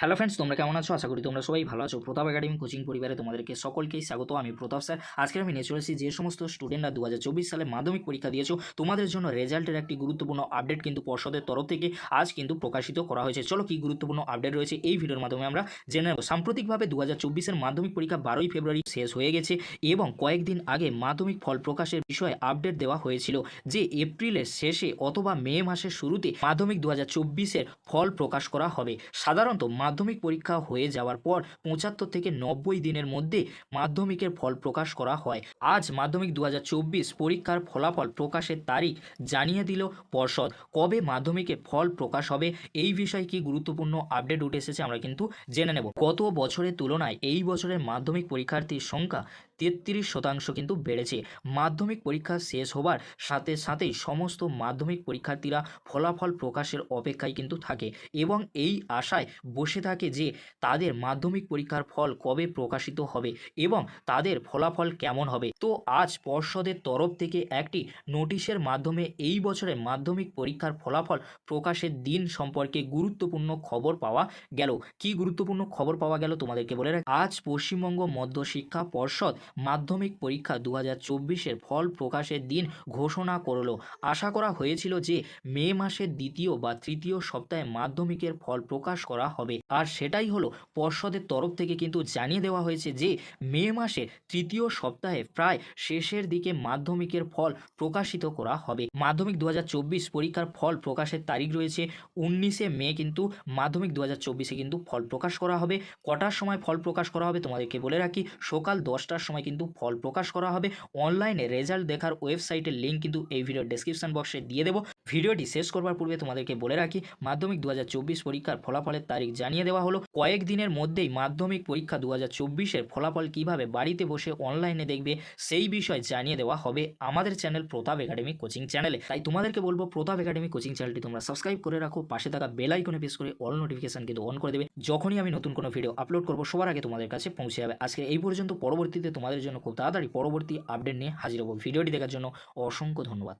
Hello friends তোমরা কেমন আছো? আশা করি তোমরা সবাই ভালো আছো। প্রতাপ একাডেমি কোচিং পরিবারে তোমাদেরকে সকলকেই স্বাগত। আমি প্রতাপ স্যার। আজকে আমি নিয়ে চলেছি যে সমস্ত স্টুডেন্টরা দু হাজার চব্বিশ সালে মাধ্যমিক পরীক্ষা দিয়েছ, তোমাদের জন্য রেজাল্টের একটি গুরুত্বপূর্ণ আপডেট কিন্তু পর্ষদের তরফ থেকে আজ কিন্তু প্রকাশিত করা হয়েছে। চলো কি গুরুত্বপূর্ণ আপডেট রয়েছে এই ভিডিওর মাধ্যমে আমরা জেনে নেব। সাম্প্রতিকভাবে দু হাজার মাধ্যমিক পরীক্ষা বারোই ফেব্রুয়ারি শেষ হয়ে গেছে এবং কয়েকদিন আগে মাধ্যমিক ফল প্রকাশের বিষয়ে আপডেট দেওয়া হয়েছিল যে এপ্রিলের শেষে অথবা মে মাসের শুরুতে মাধ্যমিক দু হাজার ফল প্রকাশ করা হবে। সাধারণত মাধ্যমিক পরীক্ষা হয়ে যাওয়ার পর পঁচাত্তর থেকে নব্বই দিনের মধ্যে মাধ্যমিকের ফল প্রকাশ করা হয়। আজ মাধ্যমিক দু হাজার চব্বিশ পরীক্ষার ফলাফল প্রকাশের তারিখ জানিয়ে দিল পর্ষদ। কবে মাধ্যমিকে ফল প্রকাশ হবে এই বিষয়ে কি গুরুত্বপূর্ণ আপডেট উঠে এসেছে আমরা কিন্তু জেনে নেব। গত বছরের তুলনায় এই বছরের মাধ্যমিক পরীক্ষার্থীর সংখ্যা তেত্রিশ শতাংশ কিন্তু বেড়েছে। মাধ্যমিক পরীক্ষা শেষ হবার সাথে সাথেই সমস্ত মাধ্যমিক পরীক্ষার্থীরা ফলাফল প্রকাশের অপেক্ষায় কিন্তু থাকে এবং এই আশায় বসে থাকে যে তাদের মাধ্যমিক পরীক্ষার ফল কবে প্রকাশিত হবে এবং তাদের ফলাফল কেমন হবে। তো আজ পর্ষদের তরফ থেকে একটি নোটিশের মাধ্যমে এই বছরে মাধ্যমিক পরীক্ষার ফলাফল প্রকাশের দিন সম্পর্কে গুরুত্বপূর্ণ খবর পাওয়া গেল। কি গুরুত্বপূর্ণ খবর পাওয়া গেল তোমাদেরকে বলে রাখি? আজ পশ্চিমবঙ্গ মধ্য শিক্ষা পর্ষদ মাধ্যমিক পরীক্ষা দু হাজার ফল প্রকাশের দিন ঘোষণা করল। আশা করা হয়েছিল যে মে মাসের দ্বিতীয় বা তৃতীয় সপ্তাহে মাধ্যমিকের ফল প্রকাশ করা হবে। আর সেটাই হলো পর্ষদের তরফ থেকে কিন্তু জানিয়ে দেওয়া হয়েছে যে মে মাসের তৃতীয় সপ্তাহে প্রায় শেষের দিকে মাধ্যমিকের ফল প্রকাশিত করা হবে। মাধ্যমিক দু হাজার চব্বিশ পরীক্ষার ফল প্রকাশের তারিখ রয়েছে উনিশে মে, কিন্তু মাধ্যমিক দু হাজার কিন্তু ফল প্রকাশ করা হবে। কটার সময় ফল প্রকাশ করা হবে তোমাদেরকে বলে রাখি। সকাল দশটার সময় কিন্তু ফল প্রকাশ করা হবে। অনলাইনে রেজাল্ট দেখার ওয়েবসাইটের লিঙ্ক কিন্তু এই ভিডিওর ডেসক্রিপশন বক্সে দিয়ে দেবো। ভিডিওটি শেষ করবার পূর্বে তোমাদেরকে বলে রাখি, মাধ্যমিক দু হাজার চব্বিশ পরীক্ষার ফলাফলের তারিখ জানিয়ে দেওয়া হলো। কয়েকদিনের মধ্যেই মাধ্যমিক পরীক্ষা দু হাজার ফলাফল কীভাবে বাড়িতে বসে অনলাইনে দেখবে, সেই বিষয় জানিয়ে দেওয়া হবে আমাদের চ্যানেল প্রতাপ একাডেমি কোচিং চ্যানেলে তাই তোমাদেরকে বলব, প্রতাপ একাডেমি কোচিং চ্যানেলটি তোমরা সাবস্ক্রাইব করে রাখো, পাশে থাকা বেল আইকনে প্রেস করে অল নোটিফিকেশন কিন্তু অন করে দেবে। যখনই আমি নতুন কোনো ভিডিও আপলোড করব, সবার আগে তোমাদের কাছে পৌঁছে যাবে। আজকে এই পর্যন্ত, পরবর্তীতে তোমাদের জন্য খুব তাড়াতাড়ি পরবর্তী আপডেট নিয়ে হাজির হব। ভিডিওটি দেখার জন্য অসংখ্য ধন্যবাদ।